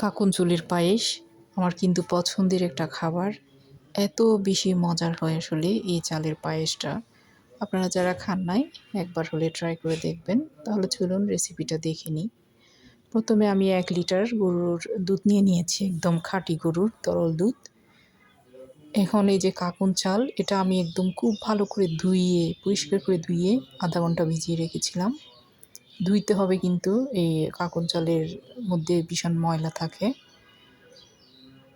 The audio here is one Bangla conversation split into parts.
কাকনচুলির পায়েস, আমার কিন্তু পছন্দের একটা খাবার। এত বেশি মজার হয় আসলে এই চালের পায়েসটা। আপনারা যারা খান নাই, একবার হলে ট্রাই করে দেখবেন। তাহলে চলুন রেসিপিটা দেখে নিই। প্রথমে আমি এক লিটার গরুর দুধ নিয়ে নিয়েছি, একদম খাঁটি গরুর তরল দুধ। এখন এই যে কাকুন চাল, এটা আমি একদম খুব ভালো করে ধুইয়ে, পরিষ্কার করে ধুইয়ে আধা ঘণ্টা ভিজিয়ে রেখেছিলাম। ধুইতে হবে কিন্তু এই কাকুন চালের মধ্যে ভীষণ ময়লা থাকে।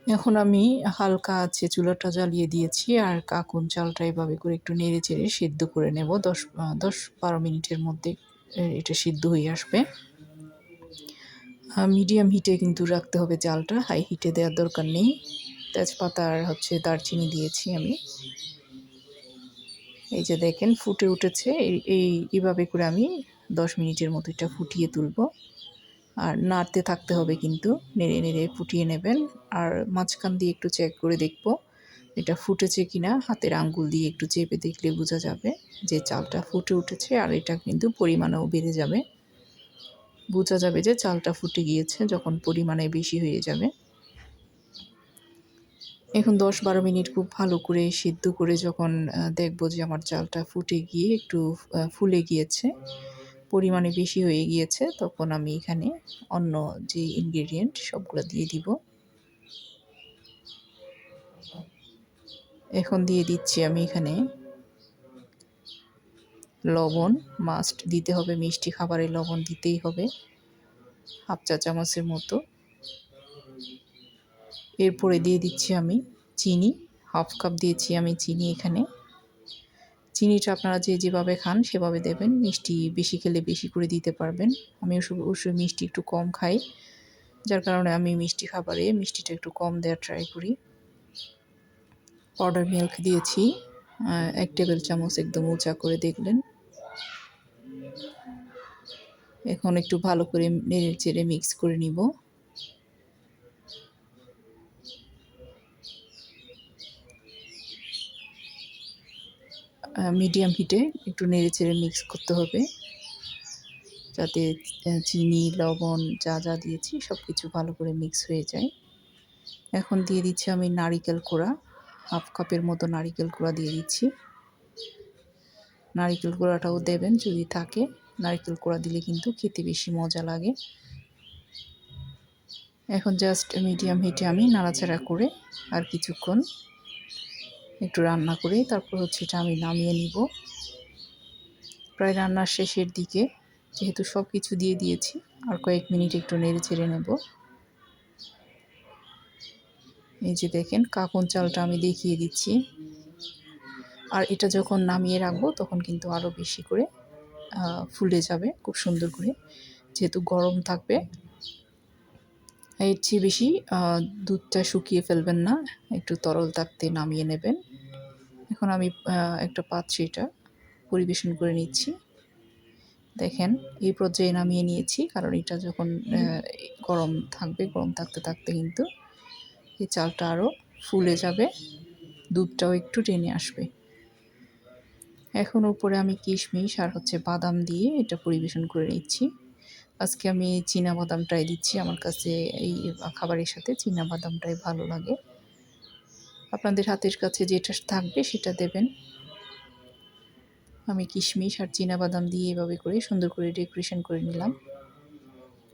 এখন আমি হালকা আছে চুলাটা জ্বালিয়ে দিয়েছি আর কাকুন চালটা এভাবে করে একটু নেড়ে চেড়ে সিদ্ধ করে নেব। দশ দশ বারো মিনিটের মধ্যে এটা সিদ্ধ হয়ে আসবে। মিডিয়াম হিটে কিন্তু রাখতে হবে চালটা হাই হিটে দেওয়ার দরকার নেই। তেজপাতা আর হচ্ছে দারচিনি দিয়েছি আমি। এই যে দেখেন ফুটে উঠেছে, এই এইভাবে করে আমি দশ মিনিটের মতো এটা ফুটিয়ে তুলব। আর নাড়তে থাকতে হবে কিন্তু, নেড়ে নেড়ে ফুটিয়ে নেবেন। আর মাঝখান দিয়ে একটু চেক করে দেখব এটা ফুটেছে কি না হাতের আঙ্গুল দিয়ে একটু চেপে দেখলে বোঝা যাবে যে চালটা ফুটে উঠেছে আর এটা কিন্তু পরিমাণেও বেড়ে যাবে। বোঝা যাবে যে চালটা ফুটে গিয়েছে যখন পরিমাণে বেশি হয়ে যাবে। এখন দশ বারো মিনিট খুব ভালো করে সিদ্ধ করে যখন দেখব যে আমার চালটা ফুটে গিয়ে একটু ফুলে গিয়েছে। পরিমাণে বেশি হয়ে গিয়েছে, তখন আমি এখানে অন্য যে ইনগ্রেডিয়েন্ট সবগুলো দিয়ে দিব। এখন দিয়ে দিচ্ছি আমি এখানে লবণ মাস্ট দিতে হবে, মিষ্টি খাবারে লবণ দিতেই হবে, হাফ চা চামচের মতো। এরপরে দিয়ে দিচ্ছি আমি চিনি, হাফ কাপ দিয়েছি আমি চিনি এখানে। চিনিটা আপনারা যে যেভাবে খান, সেভাবে দেবেন। মিষ্টি বেশি খেলে বেশি করে দিতে পারবেন। আমি অবশ্যই মিষ্টি একটু কম খাই। যার কারণে আমি মিষ্টি খাবারে মিষ্টিটা একটু কম দেওয়ার ট্রাই করি। পাউডার মিল্ক দিয়েছি। এক টেবিল চামচ একদম উঁচা করে দেখলেন। এখন একটু ভালো করে নেড়ে চেড়ে মিক্স করে নিব। মিডিয়াম হিটে একটু নেড়ে চেড়ে মিক্স করতে হবে। যাতে চিনি, লবণ যা যা দিয়েছি সব কিছু ভালো করে মিক্স হয়ে যায়। এখন দিয়ে দিচ্ছি আমি নারিকেল কোড়া হাফ কাপের মতো নারিকেল কোড়া দিয়ে দিচ্ছি। নারিকেল কোড়াটাও দেবেন যদি থাকে। নারিকেল কোড়া দিলে কিন্তু খেতে বেশি মজা লাগে। এখন জাস্ট মিডিয়াম হিটে আমি নাড়াচাড়া করে আর কিছুক্ষণ একটু রান্না করে, তারপর হচ্ছে এটা আমি নামিয়ে নিব। প্রায় রান্নার শেষের দিকে, যেহেতু সব কিছু দিয়ে দিয়েছি, আর কয়েক মিনিট একটু নেড়ে ছেড়ে নেব। এই যে দেখেন, কাকন চালটা আমি দেখিয়ে দিচ্ছি। আর এটা যখন নামিয়ে রাখব, তখন কিন্তু আরও বেশি করে ফুলে যাবে, খুব সুন্দর করে। যেহেতু গরম থাকবে, এর চেয়ে বেশি দুধটা শুকিয়ে ফেলবেন না, একটু তরল থাকতে নামিয়ে নেবেন। এখন আমি একটা পাত্রে এটা পরিবেশন করে নিচ্ছি। দেখেন, এই পর্যায়ে নামিয়ে নিয়েছি, কারণ এটা যখন গরম থাকবে, গরম থাকতে থাকতে কিন্তু এই চালটা আরও ফুলে যাবে, দুধটাও একটু টেনে আসবে। এখন উপরে আমি কিশমিশ আর হচ্ছে বাদাম দিয়ে এটা পরিবেশন করে নিচ্ছি। আজকে আমি চীনা বাদামটাই দিচ্ছি, আমার কাছে এই খাবারের সাথে চীনা বাদামটাই ভালো লাগে। আপনাদের হাতের কাছে যেটা থাকবে সেটা দেবেন। আমি কিশমিশ আর বাদাম দিয়ে এভাবে করে সুন্দর করে ডেকোরেশন করে নিলাম।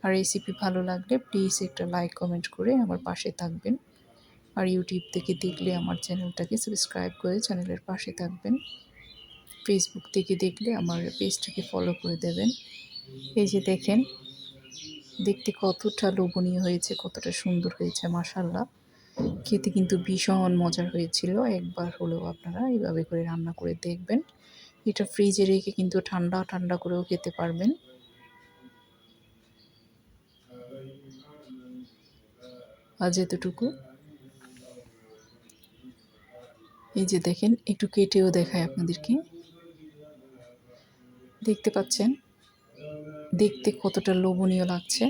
আর রেসিপি ভালো লাগলে প্লিজ একটা লাইক কমেন্ট করে আমার পাশে থাকবেন। আর ইউটিউব থেকে দেখলে আমার চ্যানেলটাকে সাবস্ক্রাইব করে চ্যানেলের পাশে থাকবেন। ফেসবুক থেকে দেখলে আমার পেজটাকে ফলো করে দেবেন। এই যে দেখেন, দেখতে কতটা লোভনীয় হয়েছে, কতটা সুন্দর হয়েছে মাসাল্লাহ খেতে কিন্তু ভীষণ মজার হয়েছিল। একবার হলেও আপনারা এইভাবে করে রান্না করে দেখবেন। এটা ফ্রিজে রেখে কিন্তু ঠান্ডা ঠান্ডা করেও খেতে পারবেন। আজ এতটুকু। এই যে দেখেন, একটু কেটেও দেখায় আপনাদেরকে। দেখতে পাচ্ছেন? দেখতে কতটা লোভনীয় লাগছে।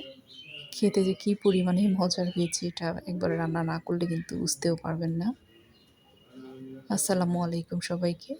খেতে যে কী পরিমাণে মজার পেয়েছি এটা একবার রান্না না করলে কিন্তু বুঝতেও পারবেন না। আসসালামু আলাইকুম সবাইকে।